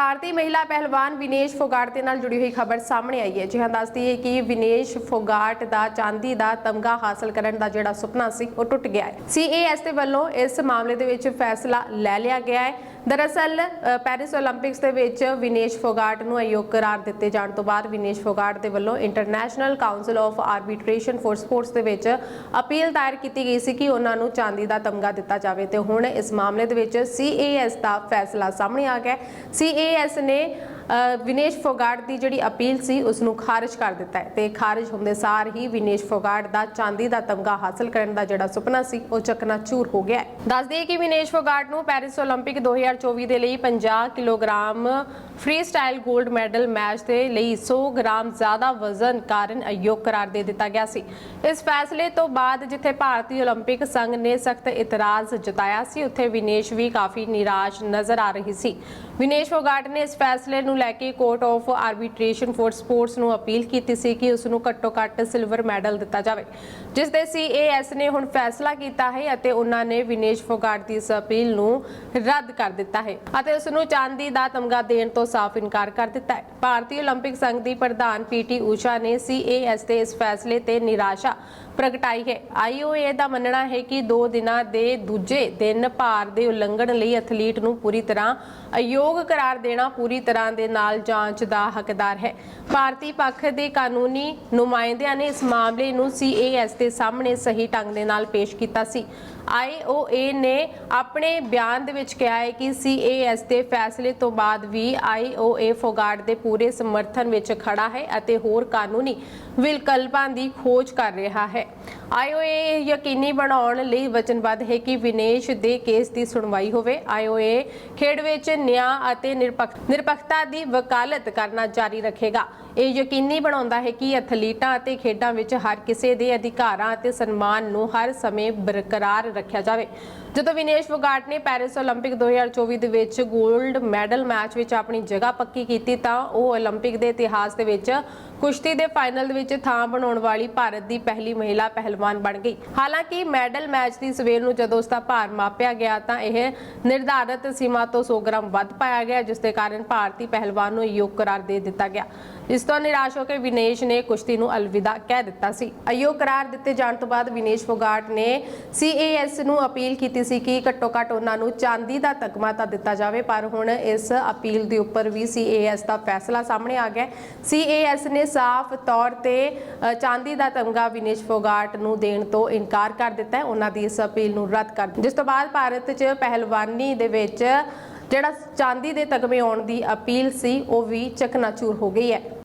ਭਾਰਤੀ ਮਹਿਲਾ ਪਹਿਲਵਾਨ ਵਿਨੇਸ਼ ਫੋਗਾਟ ਦੇ ਨਾਲ ਜੁੜੀ ਹੋਈ ਖਬਰ ਸਾਹਮਣੇ ਆਈ ਹੈ। ਜਿਹਾਂ ਦੱਸਦੀ ਹੈ ਕਿ ਵਿਨੇਸ਼ ਫੋਗਾਟ ਦਾ ਚਾਂਦੀ ਦਾ ਤਮਗਾ ਹਾਸਲ ਕਰਨ ਦਾ ਜਿਹੜਾ ਸੁਪਨਾ ਸੀ, ਉਹ ਟੁੱਟ ਗਿਆ ਹੈ। ਸੀਏਐਸ ਦੇ ਵੱਲੋਂ ਇਸ ਮਾਮਲੇ ਦੇ ਵਿੱਚ ਫੈਸਲਾ ਲੈ ਲਿਆ ਗਿਆ ਹੈ। ਦਰਅਸਲ ਪੈਰਿਸ 올림픽ਸ ਦੇ ਵਿੱਚ ਵਿਨੇਸ਼ ਫੋਗਾਟ ਨੂੰ ਅਯੋਗ ਕਰਾਰ ਦਿੱਤੇ ਜਾਣ ਤੋਂ ਬਾਅਦ ਵਿਨੇਸ਼ ਫੋਗਾਟ ਦੇ ਵੱਲੋਂ International Council of Arbitration for Sports ਦੇ ਵਿੱਚ ਅਪੀਲ ਦਾਇਰ ਕੀਤੀ ਗਈ ਸੀ ਕਿ ਉਹਨਾਂ ਨੂੰ ਚਾਂਦੀ ਦਾ ਤਮਗਾ ਦਿੱਤਾ ਜਾਵੇ। ਤੇ ਹੁਣ ਇਸ ਮਾਮਲੇ ਦੇ ਵਿੱਚ ਸੀਏਐਸ ਦਾ ਫੈਸਲਾ ਸਾਹਮਣੇ ਆ ਗਿਆ ਸੀਏਐਸ ਨੇ ਵਿਨੇਸ਼ ਫੋਗਾਟ ਦੀ ਜਿਹੜੀ ਅਪੀਲ ਸੀ ਉਸ ਨੂੰ ਖਾਰਜ ਕਰ ਦਿੱਤਾ ਤੇ ਖਾਰਜ ਹੁੰਦੇ ਸਾਰ ਹੀ ਵਿਨੇਸ਼ ਫੋਗਾਟ ਦਾ ਚਾਂਦੀ ਦਾ ਤਮਗਾ ਹਾਸਲ ਕਰਨ ਦਾ ਜਿਹੜਾ ਸੁਪਨਾ ਸੀ, ਉਹ ਚਕਨਾਚੂਰ ਹੋ ਗਿਆ ਦੱਸ ਦਈਏ ਕਿ ਵਿਨੇਸ਼ ਫੋਗਾਟ ਨੂੰ ਪੈਰਿਸ 올림픽 2024 ਦੇ ਲਈ 50 ਕਿਲੋਗ੍ਰਾਮ ਫ੍ਰੀ ਸਟਾਈਲ 골ਡ ਮੈਡਲ ਮੈਚ ਦੇ ਲਈ 100 ਗ੍ਰਾਮ ਜ਼ਿਆਦਾ ਵਜ਼ਨ ਕਾਰਨ ਅਯੋਗ ਕਰਾਰ ਦੇ ਦਿੱਤਾ ਗਿਆ ਸੀ। ਇਸ ਫੈਸਲੇ ਤੋਂ ਬਾਅਦ ਜਿੱਥੇ ਭਾਰਤੀ 올림픽 ਸੰਘ ਨੇ ਸਖਤ ਇਤਰਾਜ਼ ਜਤਾਇਆ ਸੀ, ਉੱਥੇ ਵਿਨੇਸ਼ ਵੀ ਕਾਫੀ ਨਿਰਾਸ਼ ਨਜ਼ਰ ਆ ਰਹੀ ਸੀ। ਵਿਨੇਸ਼ ਫੋਗਾਟ ਨੇ ਇਸ ਫੈਸਲੇ ਨੂੰ ਲੈ ਕੇ Court of Arbitration for Sports ਨੂੰ ਅਪੀਲ ਕੀਤੀ ਸੀ ਕਿ ਉਸ ਨੂੰ ਘੱਟੋ ਘੱਟ ਸਿਲਵਰ ਮੈਡਲ ਦਿੱਤਾ ਜਾਵੇ। ਜਿਸ ਦੇ ਸੀਏਐਸ ਨੇ ਹੁਣ ਫੈਸਲਾ ਕੀਤਾ ਹੈ ਅਤੇ ਉਹਨਾਂ ਨੇ ਵਿਨੇਸ਼ ਫੋਗਾਟ ਦੀ ਇਸ ਅਪੀਲ ਨੂੰ ਰੱਦ ਕਰ ਦਿੱਤਾ ਹੈ ਅਤੇ ਉਸ ਨੂੰ ਚਾਂਦੀ ਦਾ ਤਮਗਾ ਦੇਣ ਤੋਂ ਸਾਫ਼ ਇਨਕਾਰ ਕਰ ਦਿੱਤਾ ਹੈ। ਭਾਰਤੀ 올림픽 ਸੰਘ ਦੀ ਪ੍ਰਧਾਨ ਪੀਟੀ ਊਸ਼ਾ ਨੇ ਸੀਏਐਸ ਦੇ ਇਸ ਫੈਸਲੇ ਤੇ ਨਿਰਾਸ਼ਾ ਪ੍ਰਗਟਾਈ ਹੈ। ਆਈਓਏ ਦਾ ਮੰਨਣਾ ਹੈ ਕਿ 2 ਦਿਨਾਂ ਦੇ ਦੂਜੇ ਦਿਨ ਭਾਰ ਦੇ ਉਲੰਘਣ ਲਈ ਅਥਲੀਟ ਨੂੰ ਪੂਰੀ ਤਰ੍ਹਾਂ ਅਯੋਗ ਕਰਾਰ ਦੇਣਾ ਪੂਰੀ ਤਰ੍ਹਾਂ ਦੇ ਨਾਲ ਜਾਂਚ ਦਾ ਹੱਕਦਾਰ ਹੈ। ਭਾਰਤੀ ਪੱਖ ਦੇ ਕਾਨੂੰਨੀ ਨੁਮਾਇੰਦਿਆਂ ਨੇ ਇਸ ਮਾਮਲੇ ਨੂੰ ਸੀਏਐਸ ਦੇ ਸਾਹਮਣੇ ਸਹੀ ਢੰਗ ਦੇ ਨਾਲ ਪੇਸ਼ ਕੀਤਾ ਸੀ। ਆਈਓਏ ਨੇ ਆਪਣੇ ਬਿਆਨ ਦੇ ਵਿੱਚ ਕਿਹਾ ਹੈ ਕਿ ਸੀਏਐਸ ਦੇ ਫੈਸਲੇ ਤੋਂ ਬਾਅਦ ਵੀ ਆਈਓਏ ਫੋਗਾਟ ਦੇ ਪੂਰੇ ਸਮਰਥਨ ਵਿੱਚ ਖੜਾ ਹੈ ਅਤੇ ਹੋਰ ਕਾਨੂੰਨੀ ਵਿਕਲਪਾਂ ਦੀ ਖੋਜ ਕਰ ਰਿਹਾ ਹੈ। ਆਈਓਏ ਯਕੀਨੀ ਬਣਾਉਣ ਲਈ ਵਚਨਬੱਧ ਹੈ ਕਿ ਵਿਨੇਸ਼ ਦੇ ਕੇਸ ਦੀ ਸੁਣਵਾਈ ਹੋਵੇ। ਆਈਓਏ ਖੇਡ ਵਿੱਚ ਨਿਆਂ ਅਤੇ ਨਿਰਪੱਖ ਨਿਰਪੱਖਤਾ ਦੀ ਦੀ ਵਕਾਲਤ ਕਰਨਾ ਜਾਰੀ ਰੱਖੇਗਾ। ਇਹ ਯਕੀਨੀ ਬਣਾਉਂਦਾ ਹੈ ਕਿ ਐਥਲੀਟਾਂ ਅਤੇ ਖੇਡਾਂ ਵਿੱਚ ਹਰ ਕਿਸੇ ਦੇ ਅਧਿਕਾਰਾਂ ਅਤੇ ਸਨਮਾਨ ਨੂੰ ਹਰ ਸਮੇਂ ਬਰਕਰਾਰ ਰੱਖਿਆ ਜਾਵੇ। ਜਦੋਂ ਵਿਨੇਸ਼ ਫੋਗਾਟ ਨੇ ਪੈਰਿਸ 올림픽 2024 ਦੇ ਵਿੱਚ 골ਡ ਮੈਡਲ ਮੈਚ ਵਿੱਚ ਆਪਣੀ ਜਗ੍ਹਾ ਪੱਕੀ ਕੀਤੀ ਤਾਂ ਉਹ 올림픽 ਦੇ ਇਤਿਹਾਸ ਦੇ ਵਿੱਚ ਕੁਸ਼ਤੀ ਦੇ ਫਾਈਨਲ ਦੇ ਵਿੱਚ ਥਾਂ ਬਣਾਉਣ ਵਾਲੀ ਭਾਰਤ ਦੀ ਪਹਿਲੀ ਮਹਿਲਾ ਪਹਿਲਵਾਨ ਬਣ ਗਈ। ਹਾਲਾਂਕਿ ਮੈਡਲ ਮੈਚ ਦੀ ਸਵੇਰ ਨੂੰ ਜਦੋਂ ਉਸ ਦਾ ਭਾਰ ਮਾਪਿਆ ਗਿਆ ਤਾਂ ਇਹ ਨਿਰਧਾਰਤ ਸੀਮਾ ਤੋਂ 100 ਗ੍ਰਾਮ ਵੱਧ ਪਾਇਆ ਗਿਆ, ਜਿਸ ਦੇ ਕਾਰਨ ਭਾਰਤੀ ਪਹਿਲਵਾਨ ਨੂੰ ਯੋਗ ਕਰਾਰ ਦੇ ਦਿੱਤਾ ਗਿਆ। ਇਸ ਤੋਂ ਨਿਰਾਸ਼ ਹੋ ਕੇ ਵਿਨੇਸ਼ ਨੇ ਕੁਸ਼ਤੀ ਨੂੰ ਅਲਵਿਦਾ ਕਹਿ ਦਿੱਤਾ ਸੀ। ਅਯੋਗ ਕਰਾਰ ਦਿੱਤੇ ਜਾਣ ਤੋਂ ਬਾਅਦ ਵਿਨੇਸ਼ ਫੋਗਾਟ ਨੇ ਸੀਏਐਸ ਨੂੰ ਅਪੀਲ ਕੀਤੀ ਸੀ ਕਿ ਘੱਟੋ ਘੱਟ ਉਹਨਾਂ ਨੂੰ ਚਾਂਦੀ ਦਾ ਤਗਮਾ ਤਾਂ ਦਿੱਤਾ ਜਾਵੇ, ਪਰ ਹੁਣ ਇਸ ਅਪੀਲ ਦੇ ਉੱਪਰ ਵੀ ਸੀਏਐਸ ਦਾ ਫੈਸਲਾ ਸਾਹਮਣੇ ਆ ਗਿਆ ਸੀਏਐਸ ਨੇ ਸਾਫ਼ ਤੌਰ ਤੇ ਚਾਂਦੀ ਦਾ ਤਮਗਾ ਵਿਨੇਸ਼ ਫੋਗਾਟ ਨੂੰ ਦੇਣ ਤੋਂ ਇਨਕਾਰ ਕਰ ਦਿੱਤਾ ਹੈ। ਉਹਨਾਂ ਦੀ ਇਸ ਅਪੀਲ ਨੂੰ ਰੱਦ ਕਰ ਜਿਸ ਤੋਂ ਬਾਅਦ ਭਾਰਤ 'ਚ ਪਹਿਲਵਾਨੀ ਦੇ ਵਿੱਚ ਜਿਹੜਾ ਚਾਂਦੀ ਦੇ ਤਗਮੇ ਆਉਣ ਦੀ ਅਪੀਲ ਸੀ ਉਹ ਵੀ ਚਕਨਾਚੂਰ ਹੋ ਗਈ ਹੈ।